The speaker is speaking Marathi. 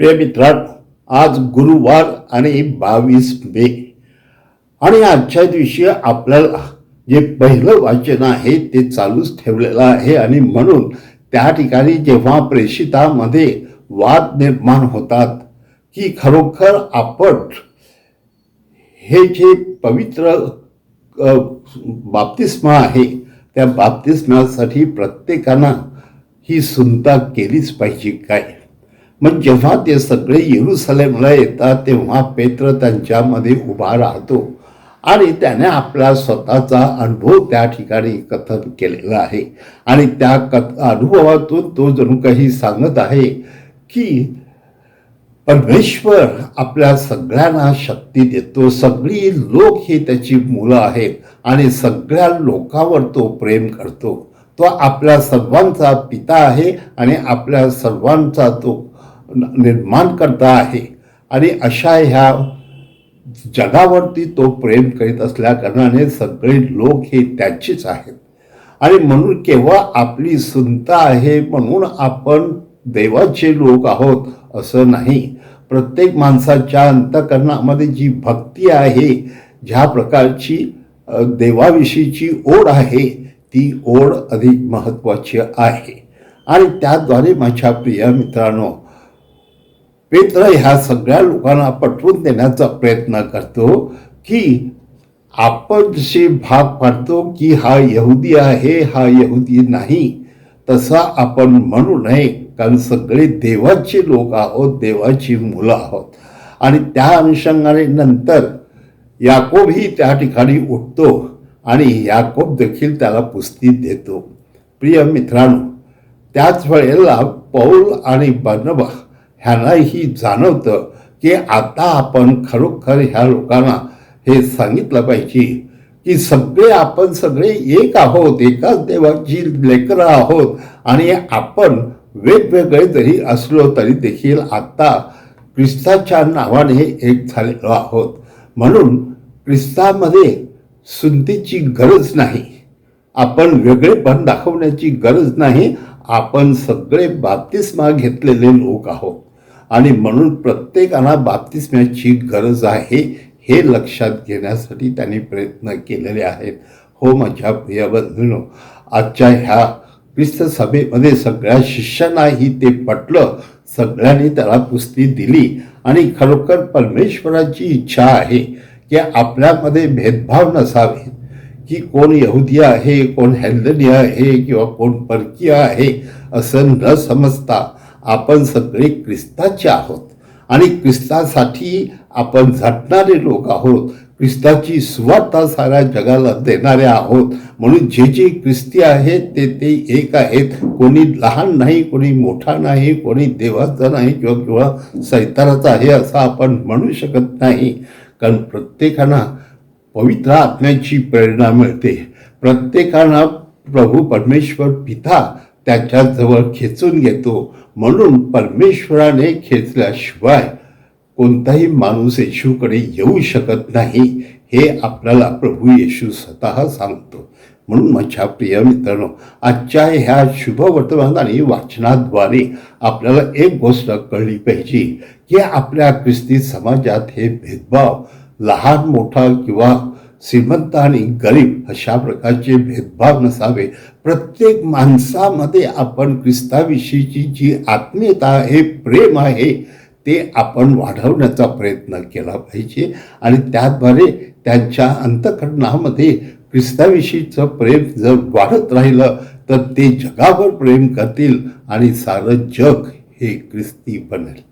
प्रिय मित्रांनो आज गुरुवार आणि बावीस मे. आणि आजच्या दिवशी आपल्याला जे पहिलं वाचन आहे ते चालूच ठेवलेलं आहे. आणि म्हणून त्या ठिकाणी जेव्हा प्रेषितामध्ये वाद निर्माण होतात की खरोखर आपण हे जे पवित्र बाप्तिस्मा आहे त्या बाप्तिस्म्यासाठी प्रत्येकानं ही सुनता केलीच पाहिजे काय? मग जेव्हा ते सगळे येरुसलेमला येतात तेव्हा पेत्र त्यांच्यामध्ये उभा राहतो आणि त्याने आपला स्वतःचा अनुभव त्या ठिकाणी कथन केलेला आहे. आणि त्या कथ अनुभवातून तो जणू काही सांगत आहे की परमेश्वर आपल्या सगळ्यांना शक्ती देतो सगळी लोक ही त्याची मुलं आहेत आणि सगळ्या लोकांवर तो प्रेम करतो. तो आपल्या सर्वांचा पिता आहे आणि आपल्या सर्वांचा तो निर्माण करता आहे. आणि अशा ह्या जगावरती तो प्रेम करीत असल्याकारणाने सगळे लोक हे त्याचेच आहेत. आणि म्हणून केव्हा आपली सुनता आहे म्हणून आपण देवाचे लोक आहोत असं नाही. प्रत्येक माणसाच्या अंतकरणामध्ये जी भक्ती आहे ज्या प्रकारची देवाविषयीची ओढ आहे ती ओढ अधिक महत्त्वाची आहे. आणि त्याद्वारे माझ्या प्रिय मित्रांनो पेत्र ह्या सगळ्या लोकांना पटवून देण्याचा प्रयत्न करतो की आपण जसे भाग पाडतो की हा यहुदी आहे हा यहुदी नाही तसा आपण म्हणू नये कारण सगळे देवाचे लोक आहोत देवाची मुलं आहोत. आणि त्या अनुषंगाने नंतर याकोबही त्या ठिकाणी उठतो आणि याकोब देखील त्याला पुस्ती देतो. प्रिय मित्रांनो त्याच वेळेला पौल आणि बनबा ह्यालाही जाणवतं की आता आपण खरोखर ह्या लोकांना हे सांगितलं पाहिजे की सगळे आपण सगळे एक आहोत एकाच देवाची लेकरं आहोत आणि आपण वेगवेगळे जरी असलो तरी देखील आता ख्रिस्ताच्या नावाने एक झालेलो आहोत. म्हणून ख्रिस्तामध्ये सुंतीची गरज नाही. आपण वेगळेपण दाखवण्याची गरज नाही. आपण सगळे बाप्तिस्मा घेतलेले लोक आहोत. आणि म्हणून प्रत्येकाला बाप्तिस्म्याची गरज आहे हे लक्षात घेण्यासाठी त्यांनी प्रयत्न केलेले आहेत. हो माझ्या प्रिय बंधूनो आजच्या ह्या ख्रिस्त सभेमध्ये सगळ्या शिष्यांनाही ते पटलं. सगळ्यांनी त्याला पुस्ती दिली आणि खरोखर परमेश्वराची इच्छा आहे की आपल्यामध्ये भेदभाव नसावे की कोण यहुदी आहे कोण हेल्दनी आहे किंवा कोण परकीय आहे असं न समजता आपण सगळे ख्रिस्ताचे आहोत. आणि ख्रिस्तासाठी आपण झटणारे लोक आहोत. ख्रिस्ताची सुवार्ता साऱ्या जगाला देणारे आहोत. म्हणून जे जे ख्रिस्ती आहेत ते ते एक आहेत. कोणी लहान नाही कोणी मोठा नाही कोणी देवाचा नाही किंवा किंवा सैताराचा आहे असं आपण म्हणू शकत नाही. कारण प्रत्येकांना पवित्र आत्म्याची प्रेरणा मिळते. प्रत्येकांना प्रभू परमेश्वर पिता त्याच्याजवळ खेचून घेतो. म्हणून परमेश्वराने खेचल्याशिवाय कोणताही माणूस येशूकडे येऊ शकत नाही. हे आपल्याला प्रभू येशू स्वतः सांगतो. म्हणून माझ्या प्रिय मित्रांनो आजच्या ह्या शुभ वर्तमान आणि वाचनाद्वारे आपल्याला एक गोष्ट कळली पाहिजे की आपल्या ख्रिस्ती समाजात हे भेदभाव लहान मोठा किंवा श्रीमंत आणि गरीब अशा प्रकारचे भेदभाव नसावे. प्रत्येक माणसामध्ये आपण ख्रिस्ताविषयीची जी आत्मीयता आहे प्रेम आहे ते आपण वाढवण्याचा प्रयत्न केला पाहिजे. आणि त्याद्वारे त्यांच्या अंतकरणामध्ये ख्रिस्ताविषयीचं प्रेम जर वाढत राहिलं तर ते जगावर प्रेम करतील आणि सारं जग हे ख्रिस्ती बनेल.